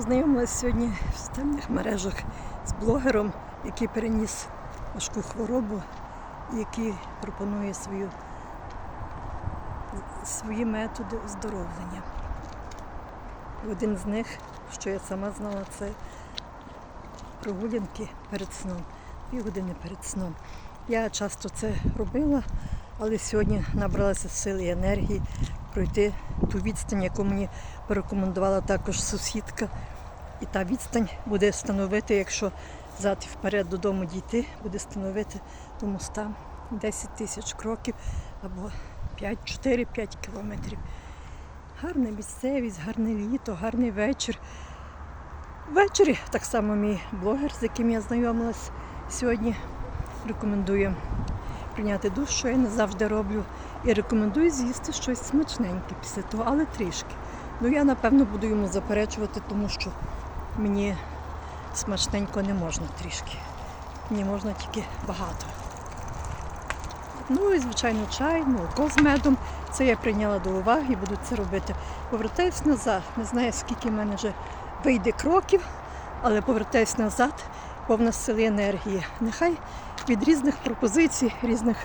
Познайомилася сьогодні в соціальних мережах з блогером, який переніс важку хворобу, який пропонує свою, свої методи оздоровлення. Один з них, що я сама знала, це прогулянки перед сном, дві години перед сном. Я часто це робила, але сьогодні набралася сили і енергії пройти ту відстань, яку мені порекомендувала також сусідка. І та відстань буде становити, якщо і вперед додому дійти, буде становити до моста 10 тисяч кроків або 4-5 кілометрів. Гарна місцевість, гарне літо, гарний вечір. Ввечері так само мій блогер, з яким я знайомилась сьогодні, рекомендує прийняти душ, що я не завжди роблю. І рекомендую з'їсти щось смачненьке після того, але трішки. Ну я напевно буду йому заперечувати, тому що мені смачненько не можна трішки. Мені можна тільки багато. Ну і звичайно чай, молоко з медом. Це я прийняла до уваги і буду це робити. Повертаюсь назад. Не знаю, скільки в мене вже вийде кроків, але повертаюсь назад, повна сили енергії. Нехай від різних пропозицій, різних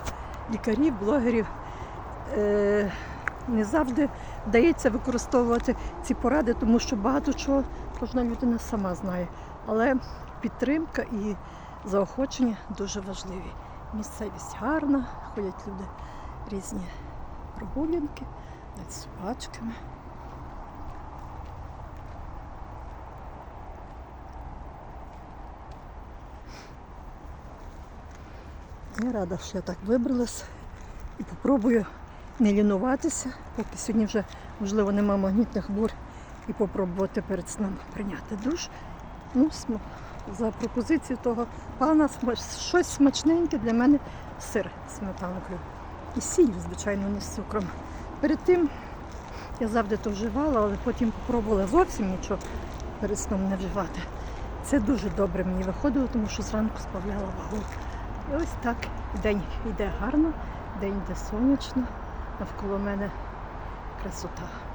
лікарів, блогерів. Е- не завжди вдається використовувати ці поради, тому що багато чого кожна людина сама знає. Але підтримка і заохочення дуже важливі. Місцевість гарна, ходять люди різні прогулянки, навіть з собачками. Я рада, що я так вибралась і попробую не лінуватися, поки сьогодні вже, можливо, нема магнітних бур, і попробувати перед сном прийняти душ. Ну, за пропозицію того пана щось смачненьке для мене сир з сметанкою. І сіль, звичайно, не з цукром. Перед тим я завжди то вживала, але потім спробувала зовсім нічого перед сном не вживати. Це дуже добре мені виходило, тому що зранку справляла вагу. І ось так день йде гарно, день йде сонячно, навколо мене красота.